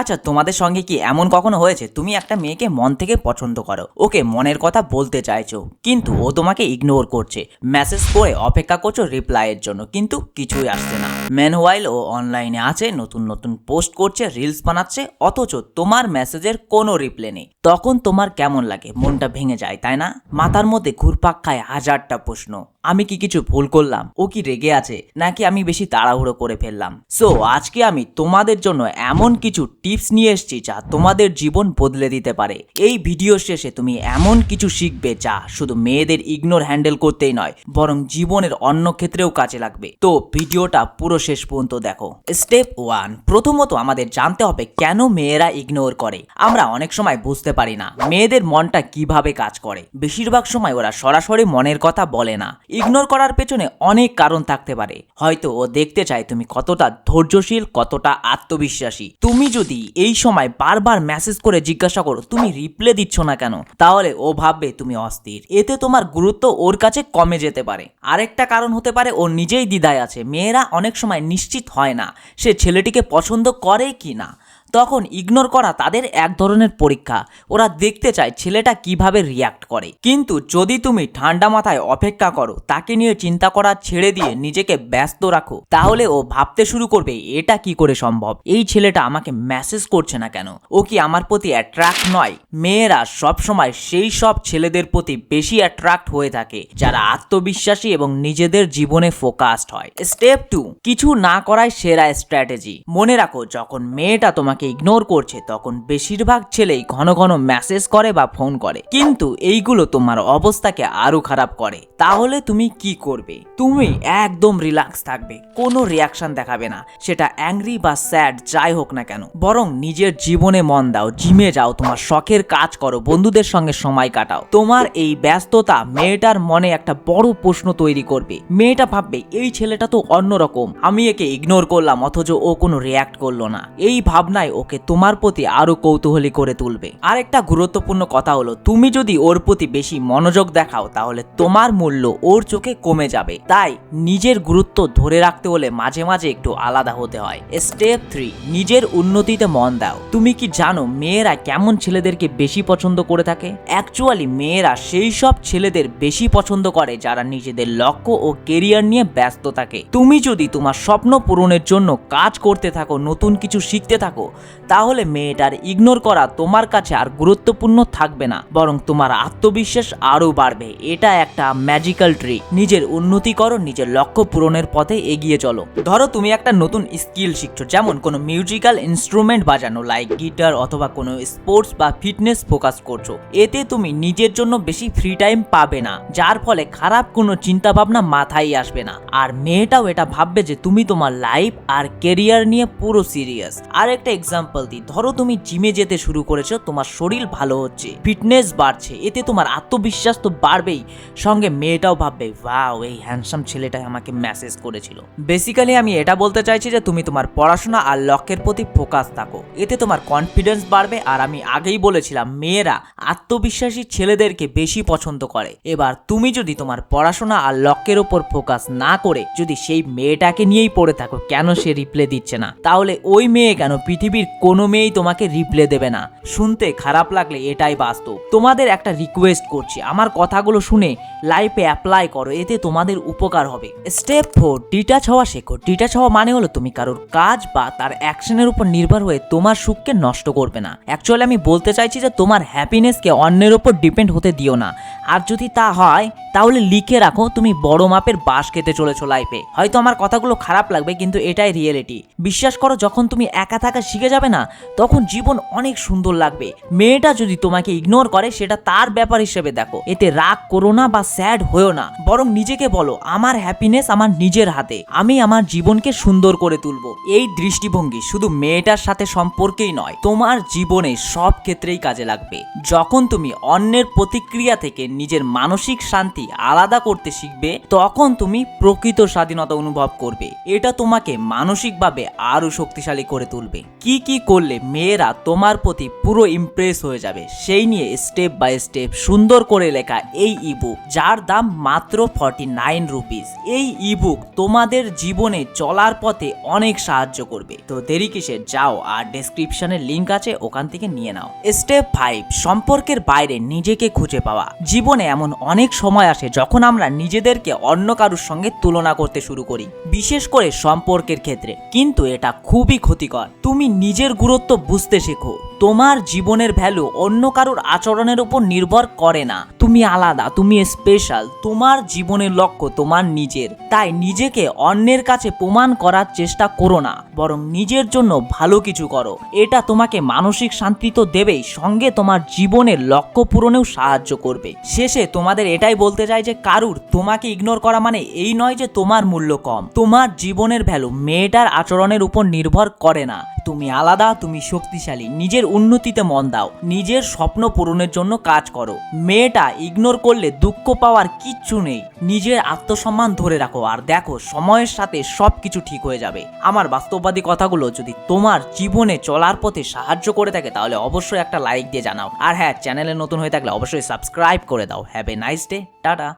আচ্ছা তোমাদের সঙ্গে কি এমন কখনো হয়েছে? তুমি একটা মেয়েকে মন থেকে পছন্দ করো। ওকে মনের কথা বলতে চাইছো, কিন্তু ও তোমাকে ইগনোর করছে। মেসেজ করে অপেক্ষা করছ রিপ্লাইয়ের জন্য, কিন্তু কিছুই আসছে না। ম্যানওয়াইল ও অনলাইনে আছে, নতুন নতুন পোস্ট করছে রিলস বানাচ্ছে, অথচ তোমার মেসেজের কোনো রিপ্লাই নেই। তখন তোমার কেমন লাগে? মনটা ভেঙে যায়, তাই না? মাথার মধ্যে ঘুরপাক খায় হাজারটা প্রশ্ন। আমি কি কিছু ভুল করলাম? ও কি রেগে আছে? নাকি আমি বেশি তাড়াহুড়ো করে ফেললাম? সো আজকে আমি তোমাদের জন্য এমন কিছু টিপস নিয়ে এসেছি যা তোমাদের জীবন বদলে দিতে পারে। এই ভিডিও শেষে তুমি এমন কিছু শিখবে যা শুধু মেয়েদের ইগনোর হ্যান্ডেল করতেই নয়, বরং জীবনের অন্য ক্ষেত্রেও কাজে লাগবে। তো, ভিডিওটা পুরো শেষ পর্যন্ত দেখো। স্টেপ ওয়ান প্রথমত আমাদের জানতে হবে কেন মেয়েরা ইগনোর করে। আমরা অনেক সময় বুঝতে পারি না মেয়েদের মনটা কীভাবে কাজ করে। বেশিরভাগ সময় ওরা সরাসরি মনের কথা বলে না। ইগনোর করার পেছনে অনেক কারণ থাকতে পারে। হয়তো ও দেখতে চায় তুমি কতটা ধৈর্যশীল, কতটা আত্মবিশ্বাসী। তুমি যদি এই সময় বারবার মেসেজ করে জিজ্ঞাসা করো, তুমি রিপ্লে দিচ্ছ না কেন? তাহলে ও ভাববে তুমি অস্থির। এতে তোমার গুরুত্ব ওর কাছে কমে যেতে পারে। আরেকটা কারণ হতে পারে ও নিজেই দ্বিধায় আছে। মেয়েরা অনেক সময় নিশ্চিত হয় না, সে ছেলেটিকে পছন্দ করে কি না তখন ইগনোর করা তাদের এক ধরনের পরীক্ষা। ওরা দেখতে চায় ছেলেটা কীভাবে রিয়াক্ট করে। কিন্তু যদি তুমি ঠান্ডা মাথায় অপেক্ষা করো, তাকে নিয়ে চিন্তা করা ছেড়ে দিয়ে নিজেকে ব্যস্ত রাখো, তাহলে ও ভাবতে শুরু করবে, এটা কি করে সম্ভব? এই ছেলেটা আমাকে মেসেজ করছে না কেন? ও কি আমার প্রতি অ্যাট্রাক্ট নয়? মেয়েরা সব সময় সেই সব ছেলেদের প্রতি বেশি অ্যাট্রাক্ট হয়ে থাকে, যারা আত্মবিশ্বাসী এবং নিজেদের জীবনে ফোকাসড হয়। স্টেপ টু কিছু না করাই সেরা স্ট্র্যাটেজি মনে রাখো, যখন মেয়েটা তোমাকে ইগনোর করছে, তখন বেশিরভাগ ছেলেই ঘন ঘন মেসেজ করে বা ফোন করে। কিন্তু এইগুলো তোমার অবস্থাকে আরও খারাপ করে। তাহলে তুমি কি করবে? তুমি একদম রিল্যাক্স থাকবে, কোনো রিয়াকশন দেখাবে না। সেটা অ্যাংরি বা স্যাড যাই হোক না কেন, বরং নিজের জীবনে মন দাও জিমে যাও, তোমার শখের কাজ করো, বন্ধুদের সঙ্গে সময় কাটাও। তোমার এই ব্যস্ততা মেয়েটার মনে একটা বড় প্রশ্ন তৈরি করবে। মেয়েটা ভাববে, এই ছেলেটা তো অন্যরকম, আমি একে ইগনোর করলাম, অথচ ও কোনো রিয়াক্ট করল না। এই ভাবনায় ওকে তোমার প্রতি আরও কৌতূহলী করে তুলবে। আর একটা গুরুত্বপূর্ণ কথা হলো, তুমি যদি ওর প্রতি বেশি মনোযোগ দেখাও, তাহলে তোমার মূল্য ওর চোখে কমে যাবে। তাই নিজের গুরুত্ব ধরে রাখতে হলে মাঝে মাঝে একটু আলাদা হতে হয়। স্টেপ থ্রি নিজের উন্নতিতে মন দাও। তুমি কি জানো মেয়েরা কেমন ছেলেদেরকে বেশি পছন্দ করে থাকে? অ্যাকচুয়ালি মেয়েরা সেই সব ছেলেদের বেশি পছন্দ করে যারা নিজেদের লক্ষ্য ও কেরিয়ার নিয়ে ব্যস্ত থাকে। তুমি যদি তোমার স্বপ্ন পূরণের জন্য কাজ করতে থাকো, নতুন কিছু শিখতে থাকো তাহলে মেয়েটার ইগনোর করা তোমার কাছে আর গুরুত্বপূর্ণ থাকবে না। বরং তোমার আত্মবিশ্বাস আরও বাড়বে। এটা একটা ম্যাজিক্যাল ট্রিক নিজের উন্নতি করো, নিজের লক্ষ্য পূরণের পথে এগিয়ে চলো। ধরো তুমি একটা নতুন স্কিল শিখছো, যেমন কোনো মিউজিক্যাল ইনস্ট্রুমেন্ট বাজানো লাইক গিটার অথবা কোনো স্পোর্টস বা ফিটনেস ফোকাস করছ। এতে তুমি নিজের জন্য বেশি ফ্রি টাইম পাবে না, যার ফলে খারাপ কোনো চিন্তা ভাবনা মাথায় আসবে না। আর মেয়েটাও এটা ভাববে যে তুমি তোমার লাইফ আর কেরিয়ার নিয়ে পুরো সিরিয়াস আর একটা এক্সাম্পল দিই ধরো তুমি জিমে যেতে শুরু করেছ, তোমার শরীর ভালো হচ্ছে ফিটনেস বাড়ছে, এতে তোমার আত্মবিশ্বাস তো বাড়বেই। সঙ্গে মেয়েটাও ভাববে ওয়াও এই হ্যান্ডসাম ছেলেটাই আমাকে মেসেজ করেছিল। বেসিক্যালি আমি এটা বলতে চাইছি যে, তুমি তোমার পড়াশোনা আর লক্ষ্যের প্রতি ফোকাস থাকো। এতে তোমার কনফিডেন্স বাড়বে আর আমি আগেই বলেছিলাম, মেয়েরা আত্মবিশ্বাসী ছেলেদেরকে বেশি পছন্দ করে। এবার তুমি যদি তোমার পড়াশোনা আর লক্ষ্যের ওপর ফোকাস না করে, যদি সেই মেয়েটাকে নিয়েই পড়ে থাকো, কেন সে রিপ্লে দিচ্ছে না? তাহলে ওই মেয়ে কেন পৃথিবীর কোনো মেয়েই তোমাকে রিপ্লে দেবে না। শুনতে খারাপ লাগলে এটাই বাস্তব। তোমাদের একটা রিকোয়েস্ট করছি। আমার কথাগুলো শুনে লাইফে অ্যাপ্লাই করো, এতে তোমাদের উপকার হবে। স্টেপ ফোর ডিটাচ হওয়া শেখো। ডিটাচ হওয়া মানে হলো তুমি কারোর কাজ বা তার অ্যাকশনের উপর নির্ভর হয়ে তোমার সুখকে নষ্ট করবে না। অ্যাকচুয়ালি আমি বলতে চাইছি যে তোমার হ্যাপিনেসকে অন্যের উপর ডিপেন্ড হতে দিও না। আর যদি তা হয়, তাহলে লিখে রাখো, তুমি বড় মাপের বাস খেতে চলেছো লাইফে হয়তো আমার কথাগুলো খারাপ লাগবে, কিন্তু এটাই রিয়েলিটি বিশ্বাস করো, যখন তুমি একা থাকা শিখে যাবে না, তখন জীবন অনেক সুন্দর লাগবে। মেয়েটা যদি তোমাকে ইগনোর করে, সেটা তার ব্যাপার হিসেবে দেখো। এতে রাগ করো না বা স্যাড হয়েও না। বরং নিজেকে বলো, আমার হ্যাপিনেস আমার নিজের হাতে। আমি আমার জীবনকে সুন্দর করে তুলবো। এই দৃষ্টিভঙ্গি শুধু মেয়েটার সাথে সম্পর্কেই নয়, তোমার জীবনে সব ক্ষেত্রেই কাজে লাগবে। যখন তুমি অন্যের প্রতিক্রিয়া থেকে নিজের মানসিক শান্তি আলাদা করতে শিখবে, তখন তুমি প্রকৃত স্বাধীনতা অনুভব করবে। এটা তোমাকে মানসিকভাবে আরও শক্তিশালী করে তুলবে। কি কি করলে মেয়েরা তোমার প্রতি পুরো ইমপ্রেস হয়ে যাবে, সেই নিয়ে স্টেপ বাই স্টেপ সুন্দর করে লেখা এই ইবুক যার দাম মাত্র ফর্টি নাইন রুপিস এই ইবুক তোমাদের জীবনে চলার পথে অনেক সাহায্য করবে। তো দেরি কিসে? যাও আর ডেসক্রিপশনের লিংক আছে, ওখান থেকে নিয়ে নাও। স্টেপ ফাইভ সম্পর্কের বাইরে নিজেকে খুঁজে পাওয়া। জীবনে এমন অনেক সময় আসে যখন আমরা নিজেদেরকে অন্য কারুর সঙ্গে তুলনা করতে শুরু করি, বিশেষ করে সম্পর্কের ক্ষেত্রে। কিন্তু এটা খুবই ক্ষতিকর। তুমি নিজের গুরুত্ব বুঝতে শেখো। তোমার জীবনের ভ্যালু অন্য কারোর আচরণের উপর নির্ভর করে না। তুমি আলাদা, তুমি স্পেশাল তোমার জীবনের লক্ষ্য তোমার নিজের। তাই নিজেকে অন্যের কাছে প্রমাণ করার চেষ্টা করো না, বরং নিজের জন্য ভালো কিছু করো। এটা তোমাকে মানসিক শান্তি তো দেবেই, সঙ্গে তোমার জীবনের লক্ষ্য পূরণেও সাহায্য করবে। শেষে তোমাদের এটাই বলতে চাই যে, কারুর তোমাকে ইগনোর করা মানে এই নয় যে তোমার মূল্য কম। তোমার জীবনের ভ্যালু মেয়েটার আচরণের উপর নির্ভর করে না। তুমি আলাদা, তুমি শক্তিশালী। নিজের উন্নতিতে মন দাও। নিজের স্বপ্ন পূরণের জন্য কাজ করো। মেয়েটা ইগনোর করলে দুঃখ পাওয়ার কিচ্ছু নেই। নিজের আত্মসম্মান ধরে রাখো আর দেখো, সময়ের সাথে সব কিছু ঠিক হয়ে যাবে। আমার বাস্তববাদী কথাগুলো যদি তোমার জীবনে চলার পথে সাহায্য করে থাকে, তাহলে অবশ্যই একটা লাইক দিয়ে জানাও। আর হ্যাঁ চ্যানেলে নতুন হয়ে থাকলে অবশ্যই সাবস্ক্রাইব করে দাও। Have a nice day tata.